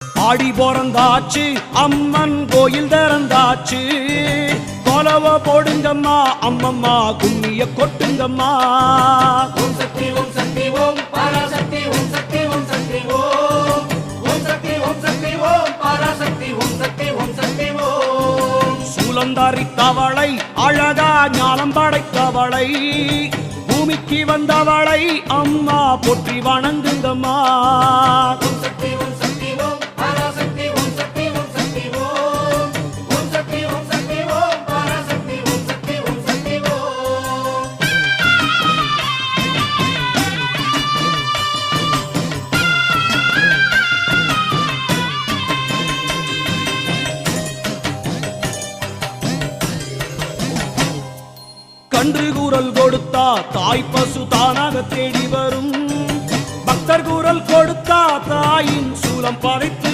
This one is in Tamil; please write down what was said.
ஆடி பிறந்தாச்சு அம்மன் கோயில் திறந்தாச்சு. கொலவ போடுங்கம்மா அம்மம்மா கும்மிய கொட்டுங்கம்மா. ஓம் சக்தி ஓம் சக்தி ஓம் பராசக்தி ஓம் சக்தி ஓம் சக்தி ஓம். ஓம் சக்தி ஓம் சக்தி ஓம் பராசக்தி ஓம் சக்தி ஓம் சக்தி ஓம். சூலந்தாரி தவளை அழகா ஞானம் படைத்தவளை. பூமிக்கு வந்தவளை அம்மா போற்றி வணங்குங்கம்மா. கன்று கூறல் கொடுத்தா தாய் பசு தானாக தேடி வரும். பக்தர் கூறல் கொடுத்தா தாயின் சூலம் படைத்து